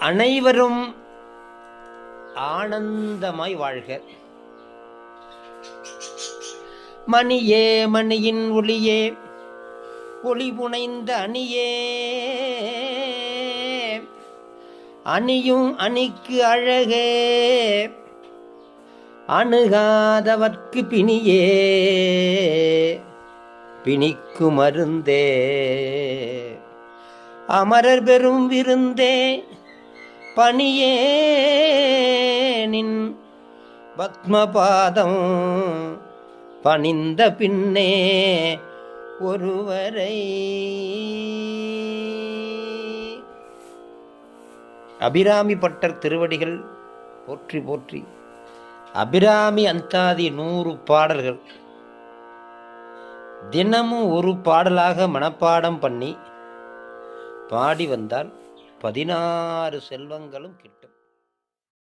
அனைவரும் ஆனந்தமாய் வாழ்க. மணியே மணியின் ஒளியே ஒளி புனைந்த அணியே. அணியும் அணிக்கு அழகே அணுகாதவர்க்கு பிணியே பிணிக்கு மருந்தே. அமரர் பெரும் விருந்தே பணியேனின் பத்மபாதம் பணிந்த பின்னே ஒருவரை. அபிராமி பட்டர் திருவடிகள் போற்றி போற்றி. அபிராமி அந்தாதி நூறு பாடல்கள். தினமும் ஒரு பாடலாக மனப்பாடம் பண்ணி பாடி வந்தால் பதினாறு செல்வங்களும் கிட்டும்.